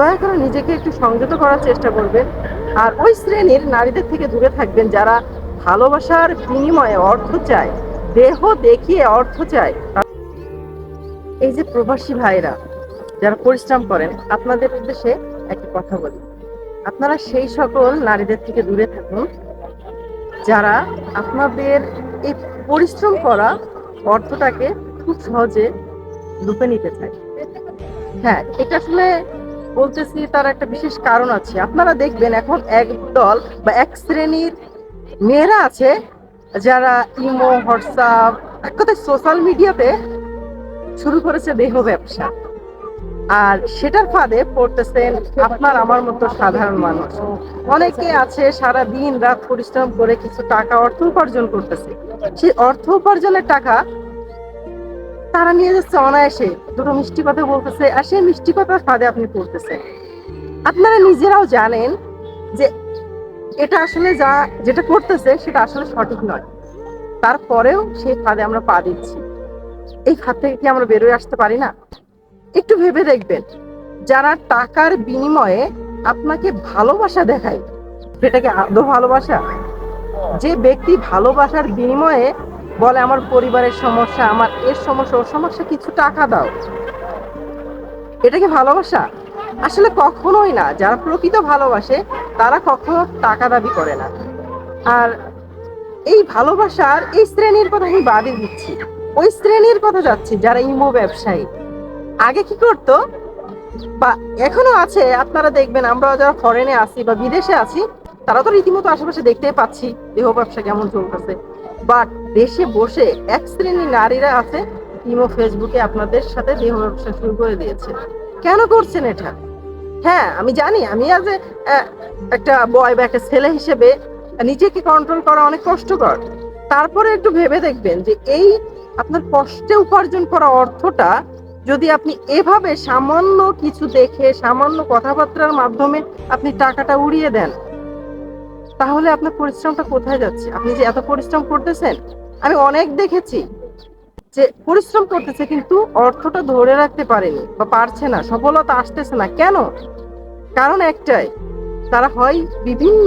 দয়া করে নিজেকে একটু সংযত করার চেষ্টা করবেন। আর ওই শ্রেণির নারীদের থেকে দূরে থাকবেন যারা ভালোবাসার বিনিময়ে অর্থ চায়, দেহ দেখিয়ে অর্থ চায়। এই যে প্রবাসী ভাইরা, যারা পরিশ্রম করেন, আপনাদের উদ্দেশ্যে একটি কথা বলি। আপনারা সেই সকল নারীদের থেকে দূরে থাকুন, যারা আপনাদের এই পরিশ্রম করা অর্থটাকে খুব সহজে লুপে নিতে চায়। হ্যাঁ এটা আসলে বলতেছি তার একটা বিশেষ কারণ আছে। আপনারা দেখবেন এখন এক দল বা এক শ্রেণির মেয়েরা আছে যারা ইমো, হোয়াটসঅ্যাপ, এক কথায় সোশ্যাল মিডিয়াতে শুরু করেছে দেহ ব্যবসা। আর সেটার ফাঁদে পড়তেছেন আপনার আমার মতো সাধারণ মানুষ। অনেকে আছে সারা দিন রাত পরিশ্রম করে কিছু টাকা অর্থ উপার্জন করতেছে। সেই অর্থ উপার্জনের টাকা তারা নিয়ে যাচ্ছে অনায়াসে। দুটো মিষ্টি কথা বলতেছে আর সেই মিষ্টি কথার ফাঁদে আপনি পড়তেছেন আপনারা নিজেরাও জানেন যে এটা আসলে যা, যেটা করতেছে সেটা আসলে সঠিক নয়। তারপরেও সেই ফাঁদে আমরা পা দিচ্ছি। এই ফাঁদ থেকে কি আমরা বেরোয় আসতে পারি না? একটু ভেবে দেখবেন, যারা টাকার বিনিময়ে আপনাকে ভালোবাসা দেখায়, সেটাকে আদৌ ভালোবাসা? যে ব্যক্তি ভালোবাসার বিনিময়ে বলে, আমার পরিবারের সমস্যা, আমার এর সমস্যা, ওর সমস্যা কিছু টাকা দাও। এটা কি ভালোবাসা? আসলে কখনোই না। যারা প্রকৃত ভালোবাসে, তারা কখনো টাকা দাবি করে না। আর এই ভালোবাসার এই শ্রেণির কথা আমি বাদে দিচ্ছি। ওই শ্রেণির কথা যাচ্ছি, যারা ইমো ব্যবসায়ী। আগে কি করতো? বা এখনও আছে, আপনারা দেখবেন, আমরা যারা ফরেনে আছি বা বিদেশে আছি, তারা তো রীতিমতো আশেপাশে দেখতেই পাচ্ছি দেহ ব্যবসা কেমন চলতেছে। বাট দেশে বসে এক শ্রেণি নারীরা আছে, ইমো ফেসবুকে আপনাদের সাথে দেহ ব্যবসা শুরু করে দিয়েছে। কেন করছেন এটা? হ্যাঁ আমি জানি, আমি আজ একটা বয় বা একটা ছেলে হিসেবে নিজেকে কন্ট্রোল করা অনেক কষ্টকর। তারপরে একটু ভেবে দেখবেন যে এই আপনার কষ্টে উপার্জন করা অর্থটা যদি আপনি এভাবে সামান্য কিছু দেখে, সামান্য কথাবার্তার মাধ্যমে আপনি টাকাটা উড়িয়ে দেন তাহলে আপনার পরিশ্রমটা কোথায় যাচ্ছে? আপনি যে এত পরিশ্রম করতেছেন, আমি অনেক দেখেছি যে পরিশ্রম করতেছে কিন্তু অর্থটা ধরে রাখতে পারেনি বা পারছে না, সফলতা আসতেছে না। কেন? কারণ একটাই, তারা হয় বিভিন্ন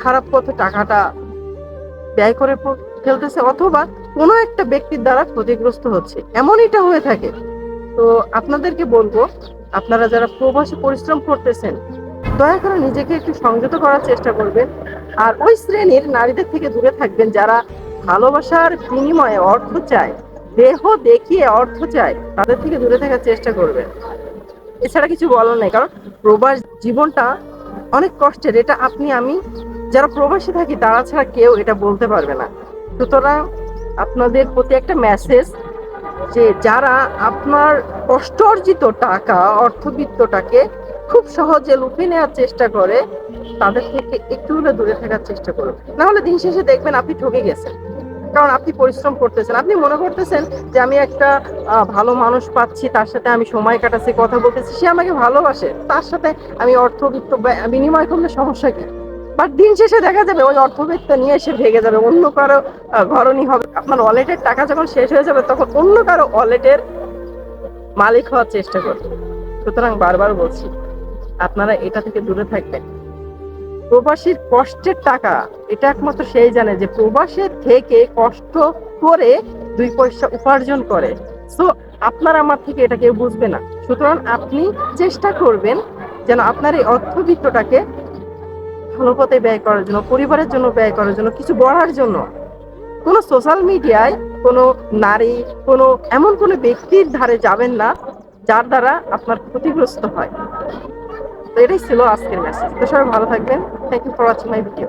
খারাপ পথে টাকাটা ব্যয় করে ফেলতেছে অথবা কোনো একটা ব্যক্তির দ্বারা ক্ষতিগ্রস্ত হচ্ছে। এমনইটা হয়ে থাকে। তো আপনাদেরকে বলব, আপনারা যারা প্রবাসে পরিশ্রম করতেছেন দয়া করে নিজেকে একটু সংযত করার চেষ্টা করবেন। আর ওই শ্রেণির নারীদের থেকে দূরে থাকবেন যারা ভালোবাসার বিনিময়ে অর্থ চায়, দেহ দেখিয়ে অর্থ চায়, তাদের থেকে দূরে থাকার চেষ্টা করবেন। এছাড়া কিছু বলার নেই, কারণ প্রবাস জীবনটা অনেক কষ্টের। এটা আপনি, আমি যারা প্রবাসী থাকি, তারা ছাড়া কেউ এটা বলতে পারবে না। সুতরাং আপনাদের প্রতি একটা মেসেজ যে যারা আপনার কষ্ট অর্জিত টাকা, অর্থবিত্তটাকে খুব সহজে লুফে নেওয়ার চেষ্টা করে, তাদের থেকে একটু হলে দূরে থাকার চেষ্টা করুন না হলে দিন শেষে দেখবেন আপনি ঠকে গেছেন। কারণ আপনি পরিশ্রম করতেছেন। আপনি মনে করতেছেন যে আমি একটা ভালো মানুষ পাচ্ছি, তার সাথে আমি সময় কাটাচ্ছি, কথা বলতেছি, সে আমাকে ভালোবাসে। তার সাথে আমি অর্থবিত্ত বিনিময় করলে সমস্যা কি? বাট দিন শেষে দেখা যাবে ওই অর্থবিত্ত নিয়ে এসে ভেঙে যাবে। অন্য কারও ঘরণী হবে। আপনার ওয়ালেটের টাকা যখন শেষ হয়ে যাবে, তখন অন্য কারও ওয়ালেটের মালিক হওয়ার চেষ্টা করবে। সুতরাং বারবার বলছি আপনারা এটা থেকে দূরে থাকবেন। প্রবাসীর কষ্টের টাকা, এটা একমাত্র সেই জানে যে প্রবাসের থেকে কষ্ট করে দুই পয়সা উপার্জন করে। সো আপনার আমার থেকে এটা কেউ বুঝবে না। সুতরাং আপনি চেষ্টা করবেন যেন আপনার এই অর্থবিত্তটাকে ভালো পথে ব্যয় করার জন্য, পরিবারের জন্য ব্যয় করার জন্য, কিছু গড়ার জন্য। কোনো সোশ্যাল মিডিয়ায় কোনো নারী, কোনো এমন কোনো ব্যক্তির ধারে যাবেন না, যার দ্বারা আপনার ক্ষতিগ্রস্ত হয়। তো এটাই ছিল আজকের মেসেজ তো সবাই ভালো থাকবেন। Thank you for watching my video